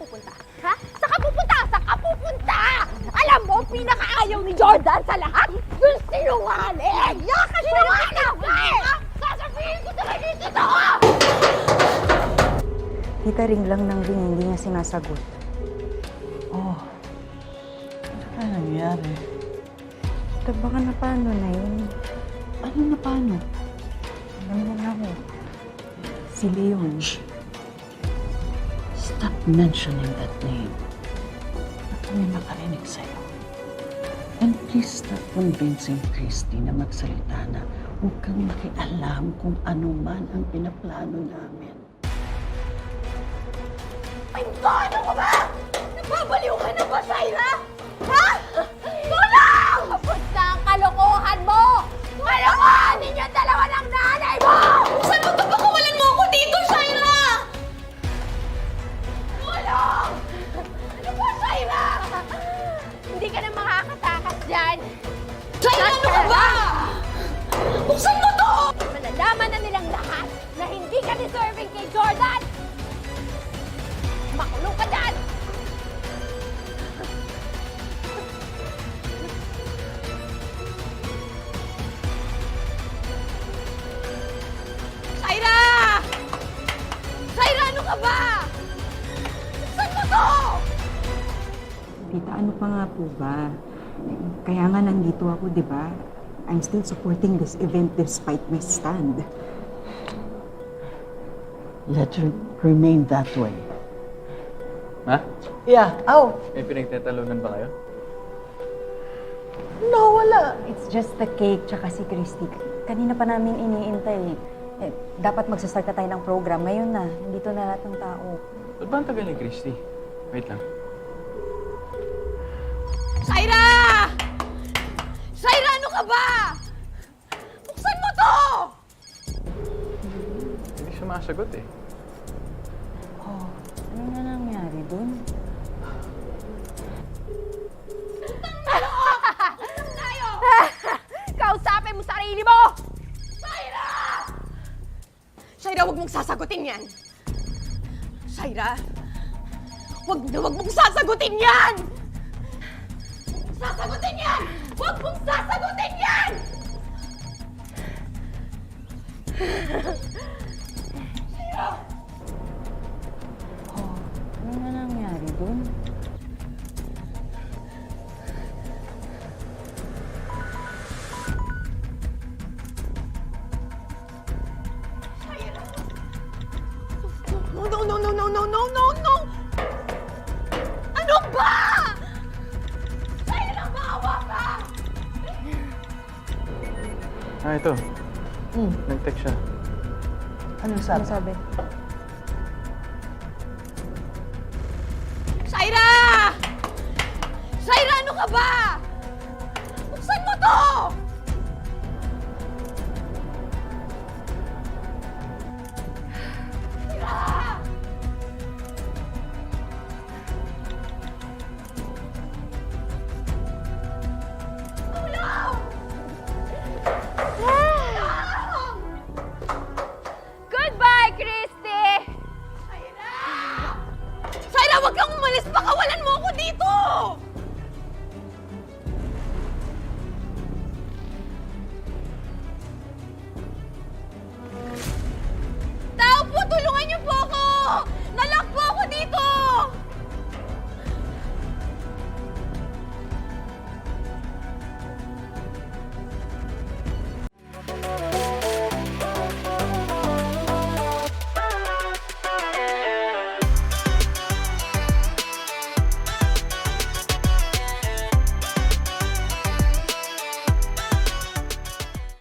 pupunta? Ha? Saan ka pupunta? Saan ka pupunta? Alam mo, pinakaayaw ni Jordan sa lahat, yung sinungaling! Yaka sinungaling! Sasabihin ko talaga yung totoo! Tita ring lang ng ring, hindi niya sinasagot. Oh. Ano kaya nangyari? Tita, baka na paano na yun? Ano na paano? Alam mo na ako. Si Leon. Stop mentioning that name. At may makarinig sa'yo. And please stop convincing Christy na magsalita na huwag kang makialam kung ano man ang pinaplano namin. Ay, ano ka ba? Nababaliw ka na ba, Shaira? Ha? Deserving kay Jordan! Makulong ka dyan! Saira! Saira, ano ka ba? Saan mo to? Tita, ano pa nga po ba? Kaya nga nandito ako, di ba? I'm still supporting this event despite my stand. Let her remain that way. Ha? Yeah, oh, May pinagtatalunan ba kayo? no, wala. It's just the cake tsaka si Christy. Kanina pa namin iniintay. Eh, dapat magsastart na tayo ng program. Ngayon na, nandito na lahat ng tao. Ba't ba ang tagal ni Christy? Wait lang. Saira! Saira, ano ka ba? Hindi siya masagot eh. Oh, ano na nangyari dun? Ano? Tayo! Kausapin mo sarili mo! Saira! Saira, huwag mong sasagutin yan! Saira! Huwag na huwag mong sasagutin yan! Sasagutin yan! Huwag mong sasagutin yan! Dun? No, no, no, no, no, no, no, no, no! Ano ba? Saira, maawa ka! Ah, ito. Hmm, Nag-text siya. ano Ano sabi? Ira!